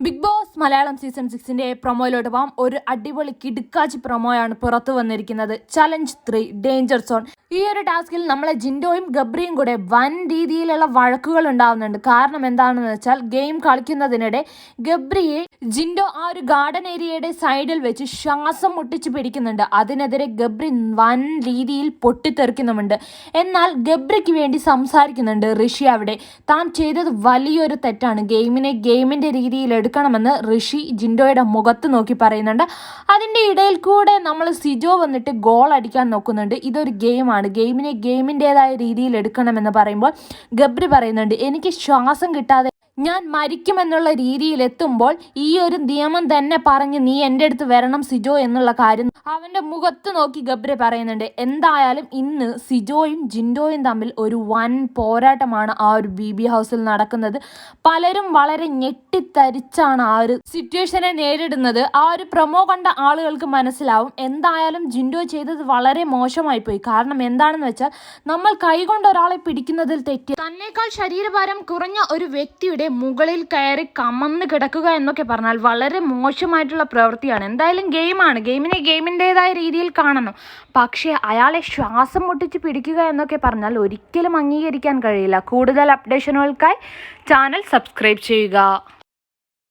Big boss Malayalam season സിക്സിന്റെ പ്രൊമോയിലോട്ട് പോകാം ഒരു അടിപൊളി കിടുക്കാച്ചി പ്രൊമോയാണ് പുറത്തു വന്നിരിക്കുന്നത്. ചലഞ്ച് ത്രീ ഡേഞ്ചർ സോൺ ഈ ഒരു ടാസ്കിൽ നമ്മളെ ജിൻഡോയും ഗബ്രിയും കൂടെ വൻ രീതിയിലുള്ള വഴക്കുകൾ ഉണ്ടാവുന്നുണ്ട്. കാരണം എന്താണെന്ന് വെച്ചാൽ ഗെയിം കളിക്കുന്നതിനിടെ ഗബ്രിയെ ജിൻഡോ ആ ഒരു ഗാർഡൻ ഏരിയയുടെ സൈഡിൽ വെച്ച് ശ്വാസം മുട്ടിച്ച് പിടിക്കുന്നുണ്ട്. അതിനെതിരെ ഗബ്രി വൻ രീതിയിൽ പൊട്ടിത്തെറിക്കുന്നുമുണ്ട്. എന്നാൽ ഗബ്രിക്ക് വേണ്ടി സംസാരിക്കുന്നുണ്ട് ഋഷി അവിടെ. താൻ ചെയ്തത് വലിയൊരു തെറ്റാണ്. ഗെയിമിനെ ഗെയിമിന്റെ രീതിയിൽ എടുക്കണമെന്ന് ഋഷി ജിൻഡോയുടെ മുഖത്ത് നോക്കി പറയുന്നുണ്ട്. അതിന്റെ ഇടയിൽ കൂടെ നമ്മൾ സിജോ വന്നിട്ട് ഗോൾ അടിക്കാൻ നോക്കുന്നുണ്ട്. ഇതൊരു ഗെയിമാണ്. ഗെയിമിനെ ഗെയിമിന്റെതായ രീതിയിൽ എടുക്കണമെന്ന് പറയുമ്പോൾ ഗബ്രി പറയുന്നുണ്ട് എനിക്ക് ശ്വാസം കിട്ടാതെ ഞാൻ മരിക്കുമെന്നുള്ള രീതിയിൽ എത്തുമ്പോൾ ഈ ഒരു നിയമം തന്നെ പറഞ്ഞ് നീ എന്റെ അടുത്ത് വരണം സിജോ എന്നുള്ള കാര്യം. അവന്റെ മുഖത്ത് നോക്കി ഗബ്രെ പറയുന്നുണ്ട്. എന്തായാലും ഇന്ന് സിജോയും ജിൻഡോയും തമ്മിൽ ഒരു വൻ പോരാട്ടമാണ് ആ ഒരു ബി ബി ഹൗസിൽ നടക്കുന്നത്. പലരും വളരെ ഞെട്ടിത്തരിച്ചാണ് ആ ഒരു സിറ്റുവേഷനെ നേരിടുന്നത്. ആ ഒരു പ്രൊമോ കണ്ട ആളുകൾക്ക് മനസ്സിലാവും. എന്തായാലും ജിൻഡോ ചെയ്തത് വളരെ മോശമായി പോയി കാരണം എന്താണെന്ന് വെച്ചാൽ നമ്മൾ കൈകൊണ്ട് ഒരാളെ പിടിക്കുന്നതിൽ തെറ്റി. തന്നേക്കാൾ ശരീരഭാരം കുറഞ്ഞ ഒരു വ്യക്തിയുടെ മുകളിൽ കയറി കമന്ന് കിടക്കുക എന്നൊക്കെ പറഞ്ഞാൽ വളരെ മോശമായിട്ടുള്ള പ്രവൃത്തിയാണ്. എന്തായാലും ഗെയിമാണ്. ഗെയിമിനെ ഗെയിമിന്റേതായ രീതിയിൽ കാണണം. പക്ഷേ അയാളെ ശ്വാസം മുട്ടിച്ച് പിടിക്കുക എന്നൊക്കെ പറഞ്ഞാൽ ഒരിക്കലും അംഗീകരിക്കാൻ കഴിയില്ല. കൂടുതൽ അപ്ഡേഷനുകൾക്കായി ചാനൽ സബ്സ്ക്രൈബ് ചെയ്യുക.